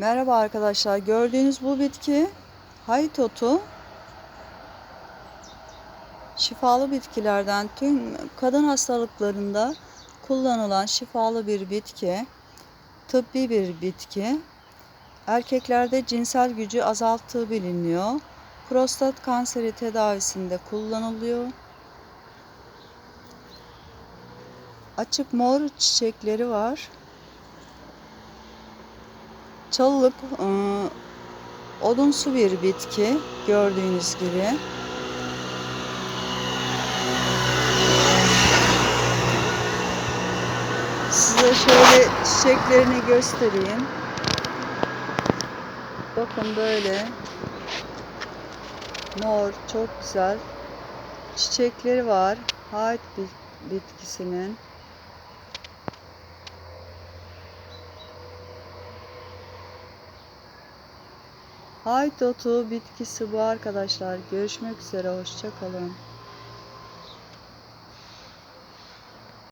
Merhaba arkadaşlar. Gördüğünüz bu bitki haytotu. Şifalı bitkilerden tüm kadın hastalıklarında kullanılan şifalı bir bitki. Tıbbi bir bitki. Erkeklerde cinsel gücü azalttığı biliniyor. Prostat kanseri tedavisinde kullanılıyor. Açık mor çiçekleri var. Çalılık e, odunsu bir bitki gördüğünüz gibi. Size şöyle çiçeklerini göstereyim. Bakın böyle mor çok güzel çiçekleri var. Hayt bitkisinin. Hayt otu bitkisi bu arkadaşlar. Görüşmek üzere. Hoşçakalın.